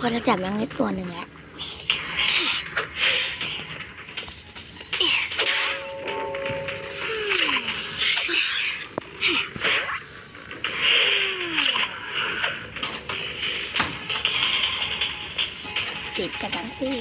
คนเราจับยังได้ตัวหนึ่งแล้วติดกันทั้งคู่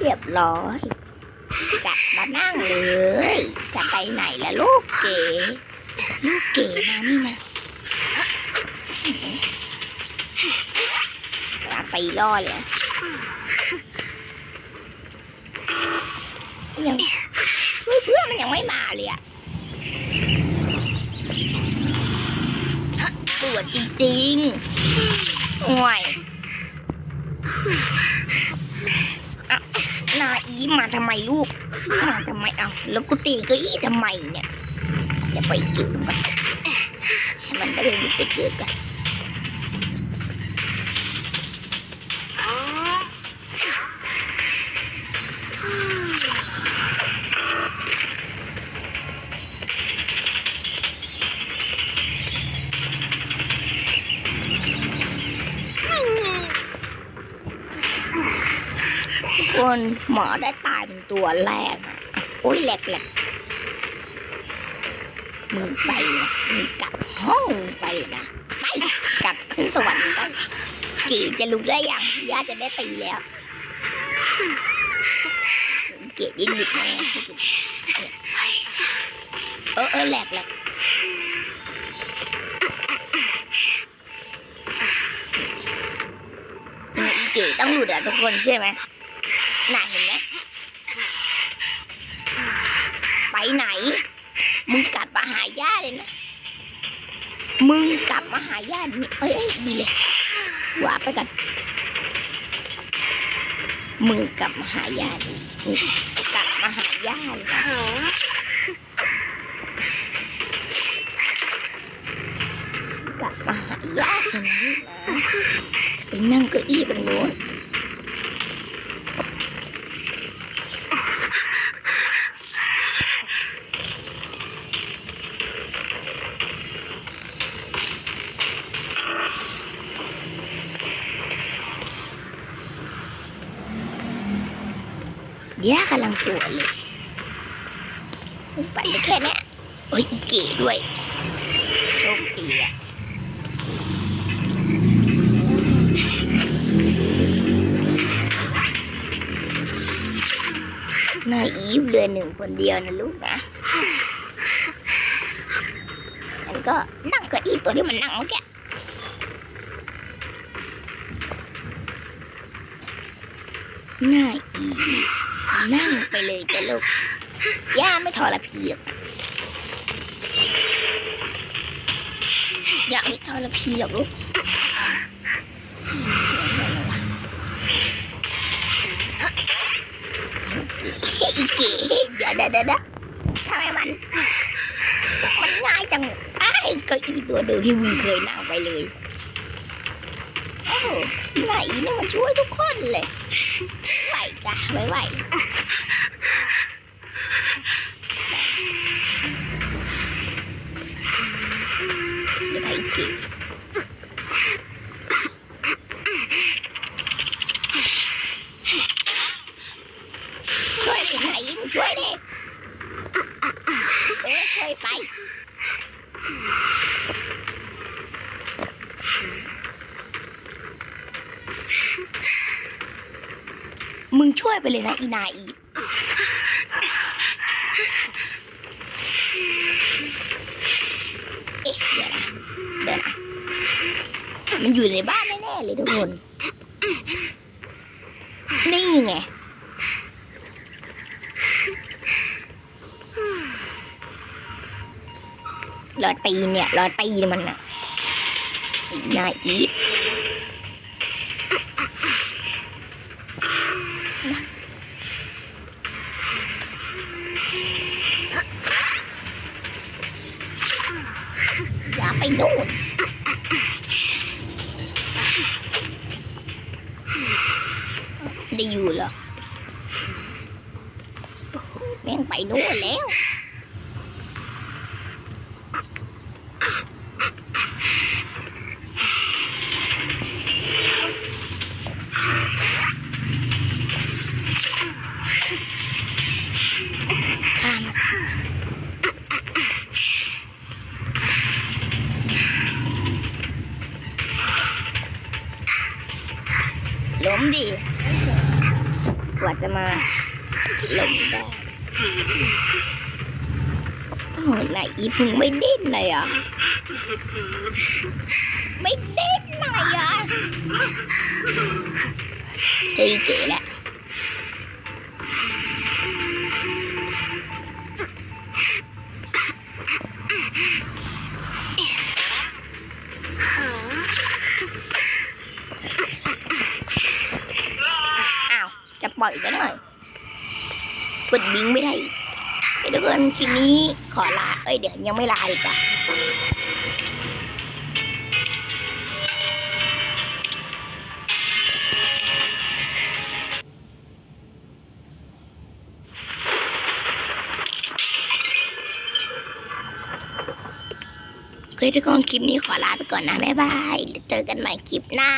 เรียบร้อยกลับมานั่งเลยจะไปไหนล่ะลูกเก๋ ลูกเก๋มานี่นะกลับไปล่อเลยยังไม่เพื่อนมันยังไม่มาเลยอะปวดจริงๆห่วยอะ นาอีมาทำไมลูก มาทำไมเอาแล้วกูตีก็อี้ทำไมเนี่ยอย่าไปจุ่มกันมันไม่ได้ไปเกิดกัน นหมอได้ตายเป็นตัวแรกอะโอ้ยแหลกแหลกมึงไปนะมึงกลับห้องไปนะไปกลับขึ้นสวรรค์ไปกี่จะลุกได้ยังย่าจะได้ตีแล้วเกดดิ้นหลุดมาใช่ไหมเออเออแหลกแหลกเก๋ต้องหลุดอะทุกคนใช่ไหม น่ะเห็นไหมไปไหน มึงกลับมาหาย่าเลยนะ มึงกลับมาหาย่าดิเอ้ยเอ้ยดีเลยว่าไปกัน มึงกลับมาหาย่าดิกลับมาหาย่าเลยกลับมาหาย่าใช่ไหมนะไปนั่งเก้าอี้ตรงโน้น ย่ากำลังสวยเลยปั่นได้แค่นี้โอ้ยอีเก๋ด้วยโชคดีอะนายอีฟเดือนหนึ่งคนเดียวนะลูกนะมันก็นั่งกับอีตัวที่มันนั่งเมื่อกี้นายอี นั่งไปเลยจ้ะลูก ย่าไม่ทอรพีหรอกย่าไม่ทอรพีหรอกลูกอีเก๋เดี๋ยวเดี๋ยวเดี๋ยวเดี๋ยวทำไมมัน มันง่ายจังไอ้ก็อีตัวเดิมที่มึงเคยนั่งไปเลยโอ้ไหนนี่มันช่วยทุกคนเลย จ้ะไหวไหวเดี๋ยวถ่ายกินช่วยดิไหนมึงช่วยดิเออช่วยไป มึงช่วยไปเลยนะอีนาอีฟเอ๊ะเดี๋ยวนะเดี๋ยวนะมันอยู่ในบ้านแน่ๆเลยทุกคน นี่ไงรอตีเนี่ยรอตีมันอะนายอีท อย่าไปนู่นได้อยู่ ล้มดิกว่าจะมาลงได้โอ้ไหนอีพึงไม่เด่นเลยอะ ไม่เด่นเลยอะเจออีเจ๋แหละ กันหน่อยกดบิงไม่ได้อีกเดี๋ยวทุกคนคลิปนี้ขอลา เอ้ยเดี๋ยวยังไม่ลาอีกอะโอเคทุกคนคลิปนี้ขอลาไปก่อนนะ บ๊ายบาย เจอกันใหม่คลิปหน้า